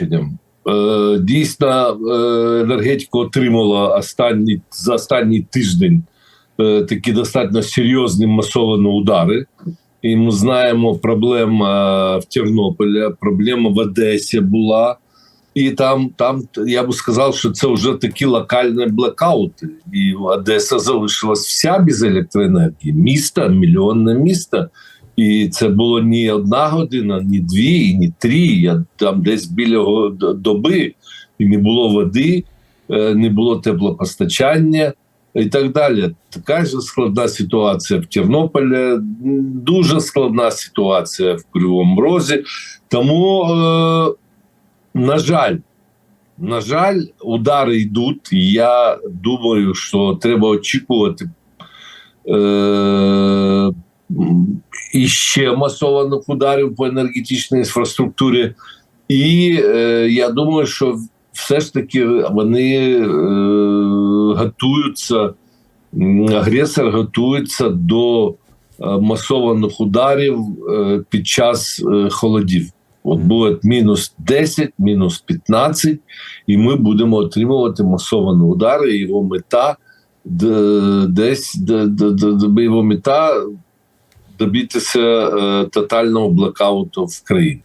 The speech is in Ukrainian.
Е, Дійсно, е, енергетика отримала останні, за останній тиждень е, такі достатньо серйозні масовані удари. І ми знаємо, проблема в Тернополі, проблема в Одесі була. І там, там я би сказав, що це вже такі локальні блекаути. І Одеса залишилась вся без електроенергії. Місто, мільйонне місто. І це було не одна година, ні дві, ні три. Я там десь біля доби, і не було води, е, не було теплопостачання і так далі. Така ж складна ситуація в Тернополі, дуже складна ситуація в Кривому Розі. Тому, е, на жаль, на жаль, удари йдуть. Я думаю, що треба очікувати. Е, м, і ще масованих ударів по енергетичній інфраструктурі. І е, я думаю, що все ж таки вони е, готуються, агресор готується до е, масованих ударів е, під час е, холодів. От буде мінус 10, мінус 15, і ми будемо отримувати масовані удари. Його мета десь його мета добитися е, тотального блокауту в країні.